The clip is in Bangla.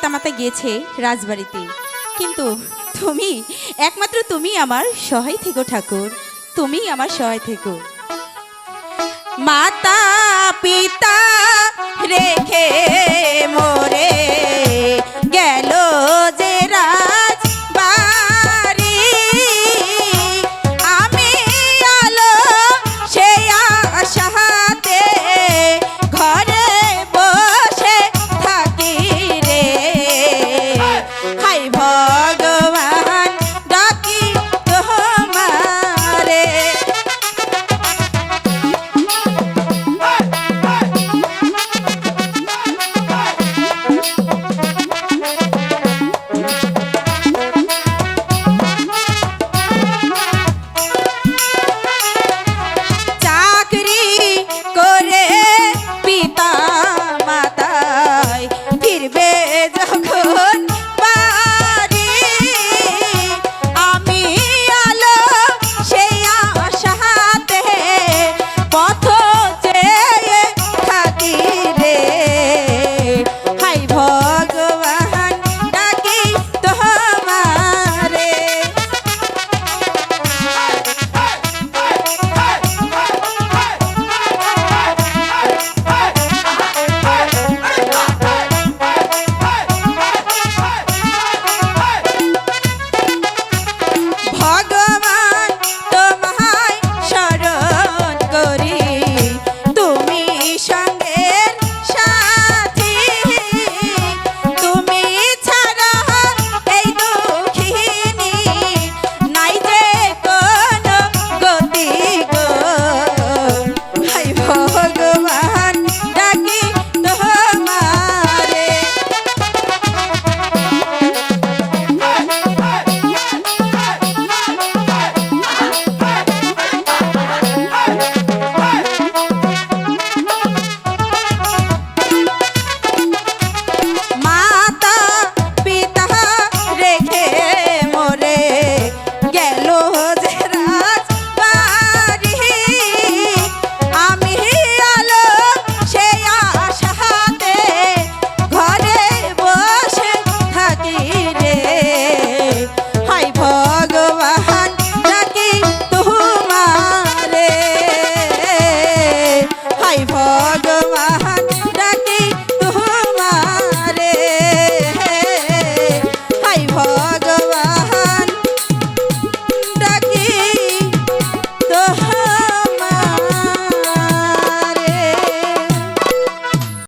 পিতামাতা গিয়েছে রাজবাড়িতে। কিন্তু তুমি, একমাত্র তুমি আমার সহায় থেকো ঠাকুর তুমি আমার সহায় থেকো। মাতা পিতা রেখে ಭಗವಾ roga